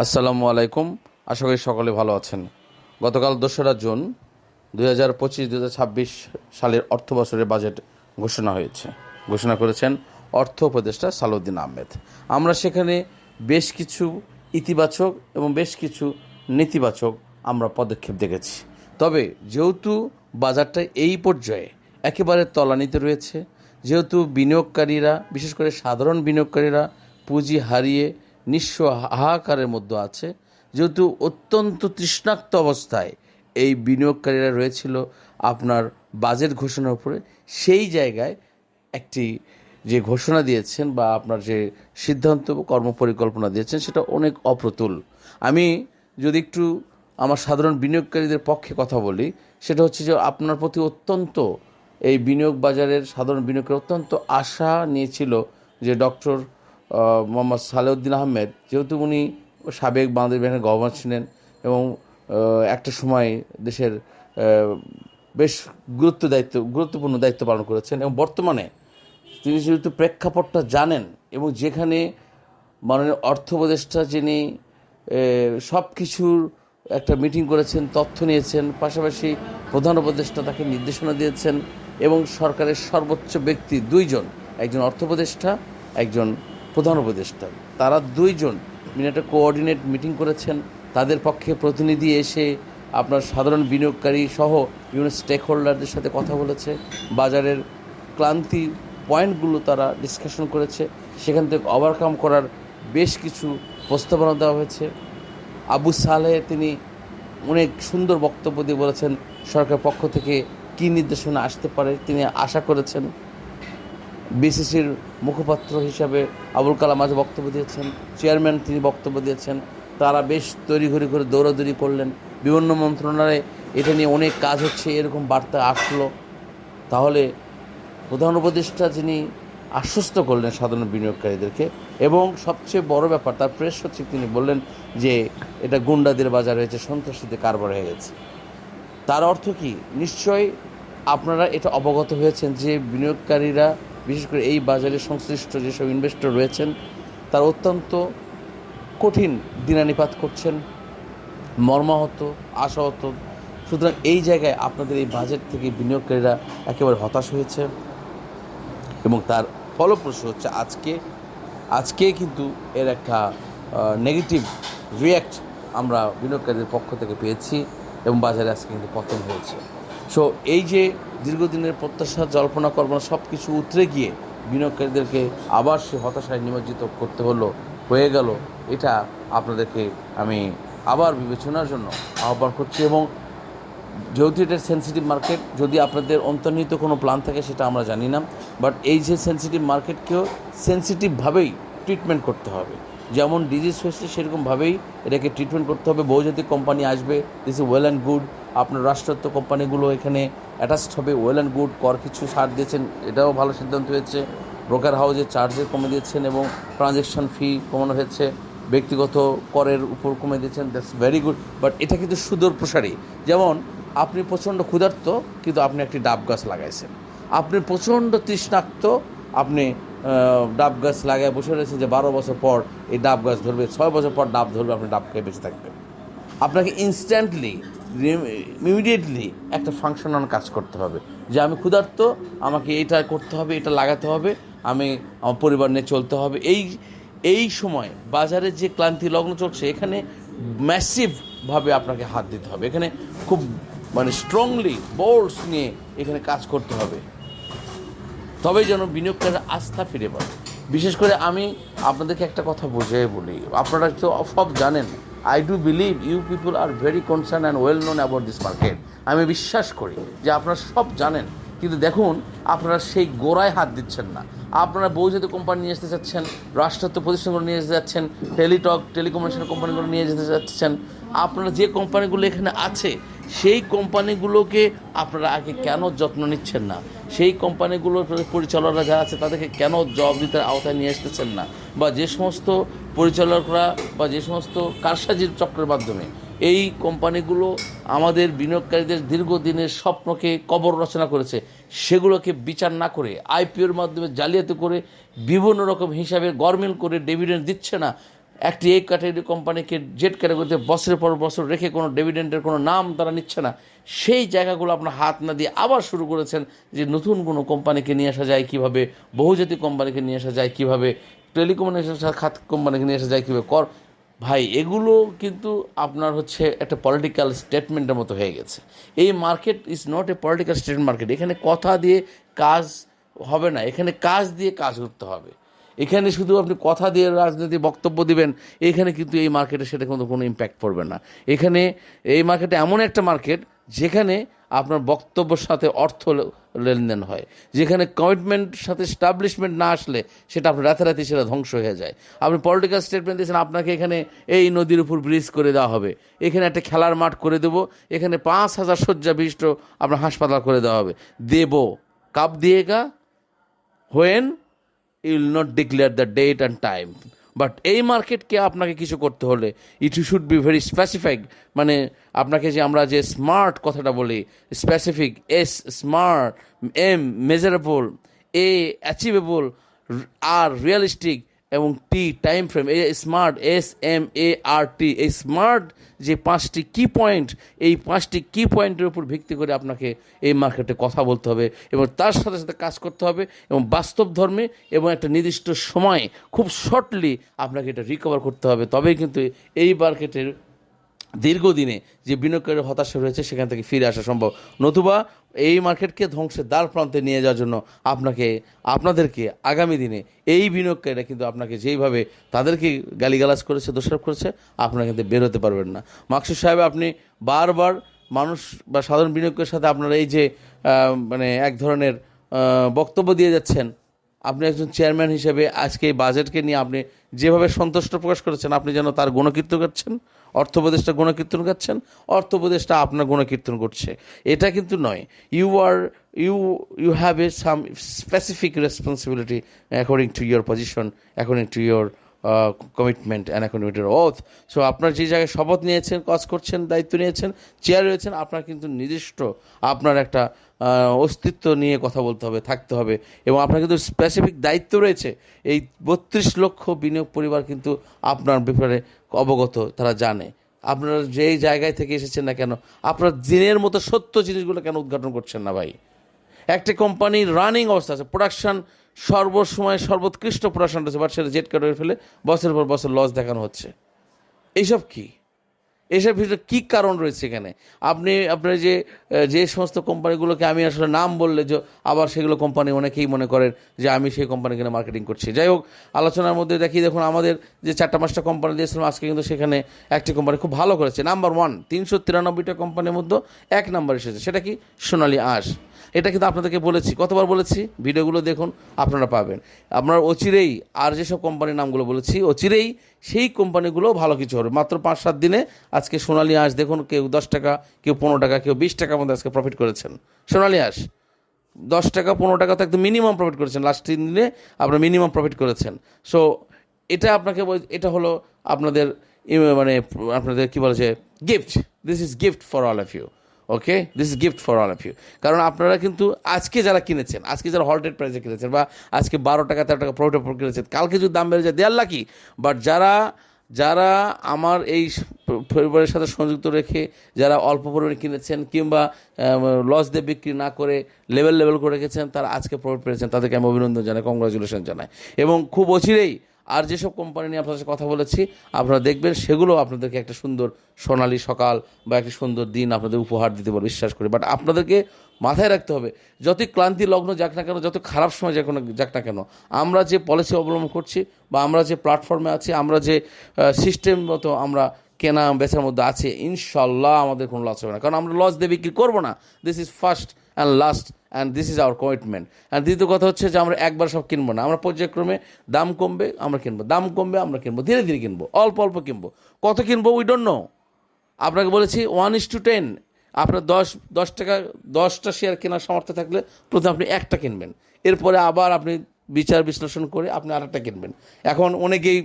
আসসালামু আলাইকুম। আশা করি সকলে ভালো আছেন। গতকাল দোসরা জুন দুই হাজার পঁচিশ ছাব্বিশ সালের অর্থ বছরের বাজেট ঘোষণা হয়েছে। ঘোষণা করেছেন অর্থ উপদেষ্টা সালাউদ্দিন আহমেদ। আমরা সেখানে বেশ কিছু ইতিবাচক এবং বেশ কিছু নেতিবাচক আমরা পদক্ষেপ দেখেছি। তবে যেহেতু বাজারটা এই পর্যায়ে একেবারে তলানিতে রয়েছে, যেহেতু বিনিয়োগকারীরা, বিশেষ করে সাধারণ বিনিয়োগকারীরা পুঁজি হারিয়ে নিঃস্ব হাহাকারের মধ্যে আছে। যেহেতু অত্যন্ত তৃষ্ণাক্ত অবস্থায় এই বিনিয়োগকারীরা রয়েছিল আপনার বাজেট ঘোষণার উপরে, সেই জায়গায় একটি যে ঘোষণা দিয়েছেন বা আপনার যে সিদ্ধান্ত কর্মপরিকল্পনা দিয়েছেন, সেটা অনেক অপ্রতুল। আমি যদি একটু আমার সাধারণ বিনিয়োগকারীদের পক্ষে কথা বলি, সেটা হচ্ছে যে আপনার প্রতি অত্যন্ত এই বিনিয়োগ বাজারের, সাধারণ বিনিয়োগের অত্যন্ত আশা নিয়েছিল যে ডক্টর মোহাম্মদ সালেউদ্দিন আহমেদ, যেহেতু উনি সাবেক বাংলাদেশ ব্যাংকের গভর্নর ছিলেন এবং একটা সময় দেশের বেশ গুরুত্ব দায়িত্ব, গুরুত্বপূর্ণ দায়িত্ব পালন করেছেন এবং বর্তমানে তিনি যেহেতু প্রেক্ষাপটটা জানেন এবং যেখানে মাননীয় অর্থ উপদেষ্টা যিনি সব কিছুর একটা মিটিং করেছেন, তথ্য নিয়েছেন, পাশাপাশি প্রধান উপদেষ্টা তাকে নির্দেশনা দিয়েছেন এবং সরকারের সর্বোচ্চ ব্যক্তি দুইজন, একজন অর্থ উপদেষ্টা, একজন প্রধান উপদেষ্টা। তারা দুইজন মিলে একটা কোঅর্ডিনেট মিটিং করেছেন। তাদের পক্ষে প্রতিনিধি এসে আপনার সাধারণ বিনিয়োগকারী সহ বিভিন্ন স্টেক হোল্ডারদের সাথে কথা বলেছে। বাজারের ক্লান্তি পয়েন্টগুলো তারা ডিসকাশন করেছে। সেখান থেকে ওভারকাম করার বেশ কিছু প্রস্তাবনা দেওয়া হয়েছে। আবু সালেহ তিনি অনেক সুন্দর বক্তব্য দিয়ে বলেছেন সরকার পক্ষ থেকে কী নির্দেশনা আসতে পারে তিনি আশা করেছেন। বিসিসির মুখপাত্র হিসাবে আবুল কালাম আজ বক্তব্য দিয়েছেন, চেয়ারম্যান তিনি বক্তব্য দিয়েছেন, তারা বেশ তড়িঘড়ি করে দৌড়াদৌড়ি করলেন। বিভিন্ন মন্ত্রণালয়ে এটা নিয়ে অনেক কাজ হচ্ছে, এরকম বার্তা আসলো। তাহলে প্রধান উপদেষ্টা যিনি আশ্বস্ত করলেন সাধারণ বিনিয়োগকারীদেরকে, এবং সবচেয়ে বড় ব্যাপার, তার প্রেস সচিব তিনি বললেন যে এটা গুন্ডাদের বাজার হয়েছে, সন্ত্রাসীদের কারবার হয়ে গেছে। তার অর্থ কি? নিশ্চয়ই আপনারা এটা অবগত হয়েছেন যে বিনিয়োগকারীরা বিশেষ করে এই বাজারে সংশ্লিষ্ট যেসব ইনভেস্টর রয়েছেন, তারা অত্যন্ত কঠিন দিনানিপাত করছেন, মর্মাহত, আশাহত। সুতরাং এই জায়গায় আপনাদের এই বাজেট থেকে বিনিয়োগকারীরা একেবারে হতাশ হয়েছে এবং তার ফলপ্রসূ হচ্ছে আজকে আজকে কিন্তু এর একটা নেগেটিভ রিয়্যাক্ট আমরা বিনিয়োগকারীদের পক্ষ থেকে পেয়েছি এবং বাজারে আজকে কিন্তু পতন হয়েছে। সো এই যে দীর্ঘদিনের প্রত্যাশা, জল্পনা, কল্পনা সব কিছু উতরে গিয়ে বিনিয়োগকারীদেরকে আবার সে হতাশায় নিমজ্জিত করতে হলো, হয়ে গেল, এটা আপনাদেরকে আমি আবার বিবেচনার জন্য আহ্বান করছি। এবং যেহেতু এটা সেন্সিটিভ মার্কেট যদি আপনাদের অন্তর্নিহিত কোনো প্ল্যান থাকে সেটা আমরা জানি না বাট এই যে সেন্সিটিভ মার্কেটকেও সেন্সিটিভভাবেই ট্রিটমেন্ট করতে হবে। যেমন ডিজিজ হয়েছে সেরকমভাবেই এটাকে ট্রিটমেন্ট করতে হবে। বহুজাতিক কোম্পানি আসবে this is well and good আপনার রাষ্ট্রায়ত্ত কোম্পানিগুলো এখানে অ্যাটাচড হবে ওয়েল অ্যান্ড গুড কর কিছু ছাড় দিয়েছেন, এটাও ভালো সিদ্ধান্ত হয়েছে। ব্রোকার হাউসের চার্জে কমে দিয়েছেন এবং ট্রানজ্যাকশন ফি কমানো হয়েছে। ব্যক্তিগত করের উপর কমে দিয়েছেন দ্যাটস ভেরি গুড বাট এটা কিন্তু সুদূর প্রসারী। যেমন, আপনি প্রচণ্ড ক্ষুধার্ত, কিন্তু আপনি একটি ডাব গাছ লাগাইছেন। আপনি প্রচণ্ড তৃষ্ণাক্ত, আপনি ডাব গাছ লাগায় বসে রয়েছে যে বারো বছর পর এই ডাব গাছ ধরবে, ছয় বছর পর ডাব ধরবে, আপনি ডাব খেয়ে বেঁচে থাকবেন। আপনাকে ইনস্ট্যান্টলি ইমিডিয়েটলি একটা ফাংশনাল কাজ করতে হবে। যে আমি ক্ষুধার্ত, আমাকে এটা করতে হবে, এটা লাগাতে হবে, আমি আমার পরিবার নিয়ে চলতে হবে। এই এই সময় বাজারে যে ক্লান্তি লগ্ন চলছে, এখানে ম্যাসিভভাবে আপনাকে হাত দিতে হবে। এখানে খুব মানে স্ট্রংলি বোর্ডস নিয়ে এখানে কাজ করতে হবে। তবেই যেন বিনিয়োগকারীরা আস্থা ফিরে পাবে বিশেষ করে আমি আপনাদেরকে একটা কথা বুঝিয়ে বলি। আপনারা তো সব জানেন। I do believe you people are very concern and well known about this market আমি বিশ্বাস করি যে আপনারা সব জানেন। কিন্তু দেখুন, আপনারা সেই গোড়ায় হাত দিচ্ছেন না। আপনারা বহুজাতিক কোম্পানি নিয়ে আসতে চাচ্ছেন, রাষ্ট্রায়ত্ত প্রতিষ্ঠানগুলো নিয়ে যেতে যাচ্ছেন টেলিটক টেলিকমিউনিকেশন কোম্পানিগুলো নিয়ে যেতে চাচ্ছেন। আপনারা যে কোম্পানিগুলো এখানে আছে সেই কোম্পানিগুলোকে আপনারা আগে কেন যত্ন নিচ্ছেন না? সেই কোম্পানিগুলোর পরিচালকরা যারা আছে, তাদেরকে কেন জবাবদিহিতার আওতায় নিয়ে আসতেছেন না? বা যে সমস্ত পরিচালকরা বা যে সমস্ত কারসাজির চক্রের মাধ্যমে এই কোম্পানিগুলো আমাদের বিনিয়োগকারীদের দীর্ঘদিনের স্বপ্নকে কবর রচনা করেছে, সেগুলোকে বিচার না করে, আইপিওর মাধ্যমে জালিয়াতি করে বিভিন্ন রকম হিসাবে গরমিল করে ডিভিডেন্ড দিচ্ছে না একটি এই ক্যাটাগরি কোম্পানিকে জেড ক্যাটাগরিতে বছরের পর বছর রেখে কোনো ডিভিডেন্ডের কোনো নাম তারা নিচ্ছে না। সেই জায়গাগুলো আপনার হাত না দিয়ে আবার শুরু করেছেন যে নতুন কোনো কোম্পানিকে নিয়ে আসা যায় কীভাবে, বহুজাতিক কোম্পানিকে নিয়ে আসা যায় কীভাবে টেলিকমিউনিকেশন খাত কোম্পানিকে নিয়ে আসা যায় কীভাবে, কর ভাই, এগুলো কিন্তু আপনার হচ্ছে একটা পলিটিক্যাল স্টেটমেন্টের মতো হয়ে গেছে। এই market is not a political statement market এখানে কথা দিয়ে কাজ হবে না। এখানে কাজ দিয়ে কাজ করতে হবে। এখানে শুধু আপনি কথা দিয়ে রাজনীতি বক্তব্য দিবেন, এখানে কিন্তু এই মার্কেটে সেটা কিন্তু কোনো ইম্প্যাক্ট পড়বে না। এখানে এই মার্কেটে এমন একটা মার্কেট যেখানে আপনার বক্তব্যের সাথে অর্থ লেনদেন হয়। যেখানে কমিটমেন্ট সাথে স্টাবলিশমেন্ট না আসলে সেটা আপনার রাতারাতি সেটা ধ্বংস হয়ে যায়। আপনি পলিটিক্যাল স্টেটমেন্ট দিয়েছেন, আপনাকে এখানে এই নদীর উপর ব্রিজ করে দেওয়া হবে। এখানে একটা খেলার মাঠ করে দেবো, এখানে পাঁচ হাজার শয্যা বিশিষ্ট আপনার হাসপাতাল করে দেওয়া হবে। দেব। কাপ দিয়েগা? When you will not declare the date and time but এই মার্কেটকে আপনাকে কিছু করতে হলে it should be very specific মানে আপনাকে যে আমরা যে স্মার্ট কথাটা বলি specific S smart M measurable A achievable R realistic এবং টি টাইম ফ্রেম এই smart S M A R T এই স্মার্ট যে পাঁচটি কি পয়েন্ট এই পাঁচটি কি পয়েন্টের উপর ভিত্তি করে আপনাকে এই মার্কেটে কথা বলতে হবে এবং তার সাথে সাথে কাজ করতে হবে এবং বাস্তব ধর্মে এবং একটা নির্দিষ্ট সময়ে খুব শর্টলি আপনাকে এটা রিকভার করতে হবে। তবেই কিন্তু এই মার্কেটের দীর্ঘদিনে যে বিনিয়োগকারীর হতাশা রয়েছে, সেখান থেকে ফিরে আসা সম্ভব। নতুবা এই মার্কেটকে ধ্বংসের দ্বার প্রান্তে নিয়ে যাওয়ার জন্য আপনাকে, আপনাদেরকে আগামী দিনে এই বিনিয়োগকারীরা কিন্তু আপনাকে যেইভাবে তাদেরকে গালিগালাজ করেছে, দোষারোপ করেছে, আপনারা কিন্তু বেরোতে পারবেন না। মাকসুদ সাহেব, আপনি বারবার মানুষ বা সাধারণ বিনিয়োগের সাথে আপনারা এই যে মানে এক ধরনের বক্তব্য দিয়ে যাচ্ছেন আপনি একজন চেয়ারম্যান হিসেবে আজকে এই বাজেটকে নিয়ে আপনি যেভাবে সন্তুষ্ট প্রকাশ করেছেন, আপনি যেন তার গুণকীর্তন করছেন অর্থ উপদেষ্টা গুণকীর্তন করছেন অর্থ উপদেষ্টা আপনার গুণকীর্তন করছে। এটা কিন্তু নয়। You are you you have a some specific responsibility according to your position according to your commitment and according to oath so আপনার যে জায়গায় শপথ নিয়েছেন, কাজ করছেন, দায়িত্ব নিয়েছেন চেয়ার রয়েছেন, আপনার কিন্তু নির্দিষ্ট, আপনার একটা অস্তিত্ব নিয়ে কথা বলতে হবে, থাকতে হবে। এবং আপনার কিন্তু স্পেসিফিক দায়িত্ব রয়েছে। এই বত্রিশ লক্ষ বিনিয়োগ পরিবার কিন্তু আপনার ব্যাপারে অবগত, তারা জানে। আপনারা যেই জায়গায় থেকে এসেছেন না কেন, আপনার দিনের মতো সত্য জিনিসগুলো কেন উদ্ঘাটন করছেন না ভাই? একটা কোম্পানির রানিং অবস্থা আছে প্রোডাকশান সর্বসময় সর্বোৎকৃষ্ট প্রোডাকশন রয়েছে বাট সেটা জেট কাট ফেলে বছরের পর বছর লস দেখানো হচ্ছে। এইসব কি? এইসব ভিতরে কী কারণ রয়েছে এখানে? আপনি, আপনার যে যে সমস্ত কোম্পানিগুলোকে আমি আসলে নাম বললে যে, আবার সেগুলো কোম্পানি অনেকেই মনে করেন যে, আমি সেই কোম্পানি কিনে মার্কেটিং করছি। যাই হোক, আলোচনার মধ্যে দেখি, দেখুন, আমাদের যে চারটা পাঁচটা কোম্পানি দিয়েছিলাম, আজকে কিন্তু সেখানে একটি কোম্পানি খুব ভালো করেছে। নাম্বার ওয়ান তিনশো তিরানব্বইটা কোম্পানির মধ্যে এক নাম্বার এসেছে। সেটা কি? সোনালি আঁশ। এটা কিন্তু আপনাদেরকে বলেছি, কতবার বলেছি? ভিডিওগুলো দেখুন, আপনারা পাবেন। আপনার অচিরেই আর যেসব কোম্পানির নামগুলো বলেছি, অচিরেই সেই কোম্পানিগুলো ভালো কিছু হবে। মাত্র পাঁচ সাত দিনে আজকে সোনালী আঁশ, দেখুন, কেউ দশ টাকা, কেউ পনেরো টাকা, কেউ বিশ টাকার মধ্যে আজকে প্রফিট করেছেন। সোনালী আঁশ, দশ টাকা, পনেরো টাকা তো একদম মিনিমাম প্রফিট করেছেন। লাস্ট তিন দিনে আপনারা মিনিমাম প্রফিট করেছেন। সো এটা আপনাকে এটা হলো আপনাদের মানে আপনাদের কি বলে যে gift this is gift for all of you okay this is gift for all of you কারণ আপনারা কিন্তু আজকে যারা কিনেছেন, আজকে যারা হলটেড প্রাইসে কিনেছেন বা আজকে বারো টাকা, তেরো টাকা প্রফিট কিনেছেন, কালকে যদি দাম বেড়ে যায় দেয়ার লাকি বাট যারা যারা আমার এই পরিবারের সাথে সংযুক্ত রেখে যারা অল্প পরিমাণে কিনেছেন কিংবা লস দিয়ে বিক্রি না করে লেভেল লেভেল করে রেখেছেন, তারা আজকে প্রফিট পেয়েছেন। তাদেরকে আমি অভিনন্দন জানাই কংগ্রাচুলেশন জানাই। এবং খুব অচিরেই আর যেসব কোম্পানি নিয়ে আপনার সাথে কথা বলেছি, আপনারা দেখবেন সেগুলো আপনাদেরকে একটা সুন্দর সোনালি সকাল বা একটা সুন্দর দিন আপনাদের উপহার দিতে পারবে, বিশ্বাস করি। বাট আপনাদেরকে মাথায় রাখতে হবে, যতই ক্লান্তি লগ্ন যাক না কেন, যত খারাপ সময় যাক না যাক না কেন, আমরা যে পলিসি অবলম্বন করছি বা আমরা যে প্ল্যাটফর্মে আছি, আমরা যে সিস্টেম মতো আমরা কেনা বেচার মধ্যে আছে, ইনশাল্লাহ আমাদের কোনো লস হবে না। কারণ আমরা লস দিয়ে বিক্রি করব না। This is first and last and this is our commitment and দ্বিতীয় কথা হচ্ছে যে আমরা একবার সব কিনবো না। আমরা পর্যায়ক্রমে দাম কমবে, আমরা কিনবো। দাম কমবে, আমরা কিনবো। ধীরে ধীরে কিনবো। অল্প অল্প কিনবো। কত কিনবো? উই ডোন্ট নো আপনাকে বলেছি ওয়ান ইস টু টেন আপনার দশ দশ টাকা, দশটা শেয়ার কেনার সামর্থ্য থাকলে প্রথমে আপনি একটা কিনবেন। এরপরে আবার আপনি বিচার বিশ্লেষণ করে আপনি আরেকটা কিনবেন। এখন অনেকেই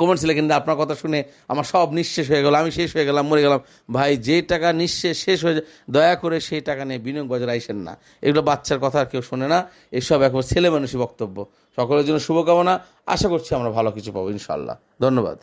কমেন্টস কিন্তু আপনার কথা শুনে আমার সব নিঃশেষ হয়ে গেল, আমি শেষ হয়ে গেলাম, মরে গেলাম। ভাই, যে টাকা নিঃশেষ, শেষ হয়ে যায়, দয়া করে সেই টাকা নিয়ে বিনিয়োগ বাজার আইসেন না। এগুলো বাচ্চার কথা আর কেউ শোনে না, এসব একবার ছেলে মানুষই বক্তব্য। সকলের জন্য শুভকামনা, আশা করছি আমরা ভালো কিছু পাবো ইনশাল্লাহ ধন্যবাদ।